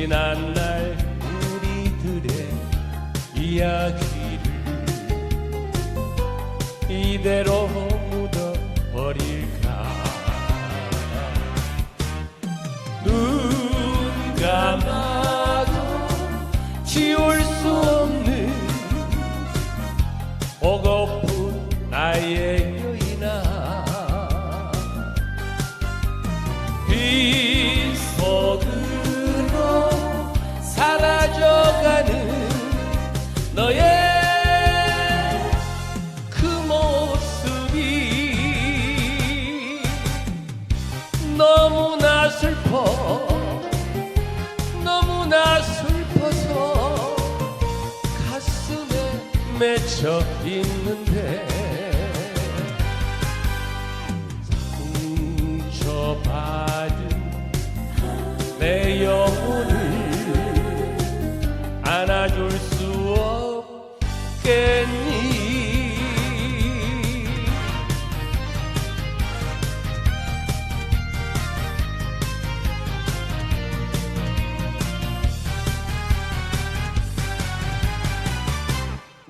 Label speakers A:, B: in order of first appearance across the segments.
A: 지난 날 우리들의 이야기를 이대로 묻어 버릴까? 눈 감아도 지울 수 없는 보고픈 나의 너무나 슬퍼. 너무나 슬퍼서 가슴에 맺혀 있는데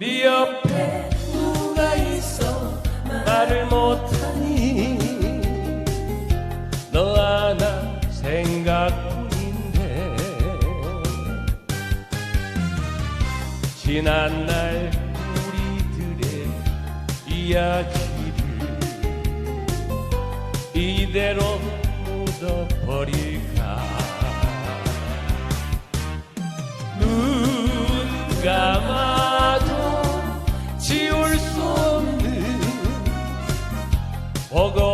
A: 네 옆에 누가 있어 말을 못하니? 너 하나 생각뿐인데. 지난 날 우리들의 이야기를 이대로 묻어버릴까 보고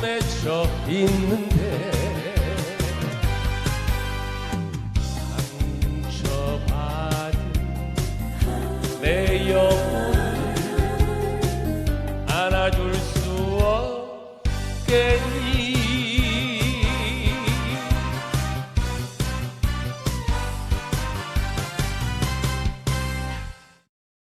A: 맺혀 있는데 상처받은 내 영혼을 안아줄 수